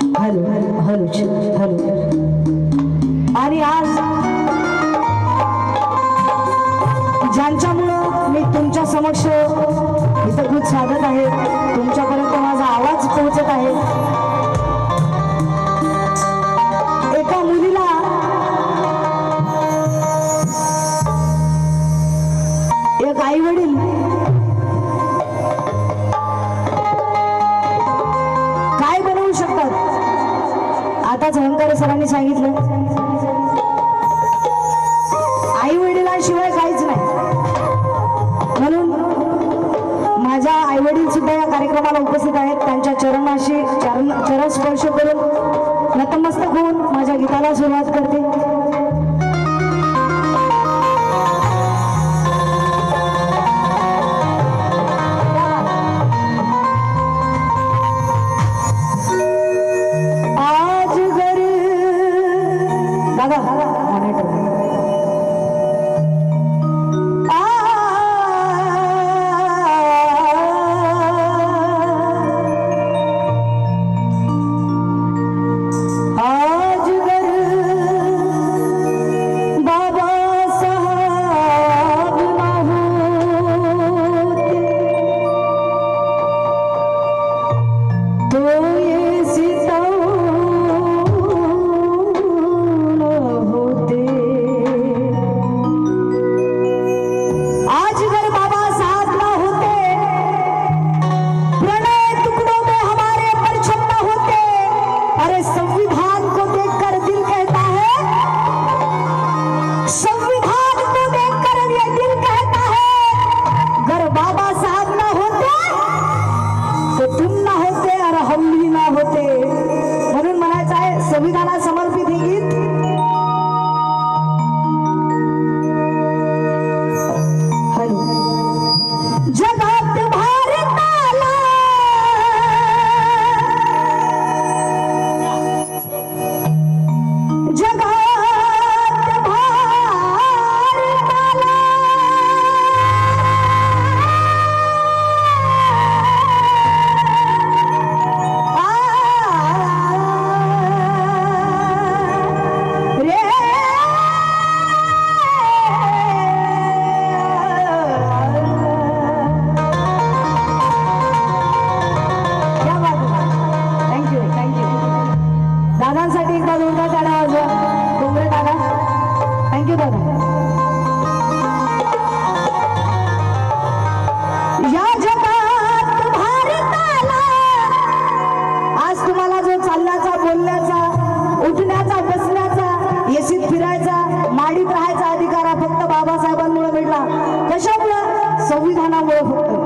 हलू हलूच हलू आणि आज ज्यांच्यामुळं मी तुमच्या समक्ष इथं साधत आहे तुमच्यापर्यंत माझा आवाज पोहोचत आहे. सांगितलं. आई वडिलांशिवाय काहीच नाही. म्हणून माझ्या आई वडील सुद्धा या कार्यक्रमाला उपस्थित आहेत. त्यांच्या चरणाशी चरण चरण स्पर्श करून नतमस्तक होऊन माझ्या गीताला सुरुवात करते. कशामुळं संविधानामुळं फक्त.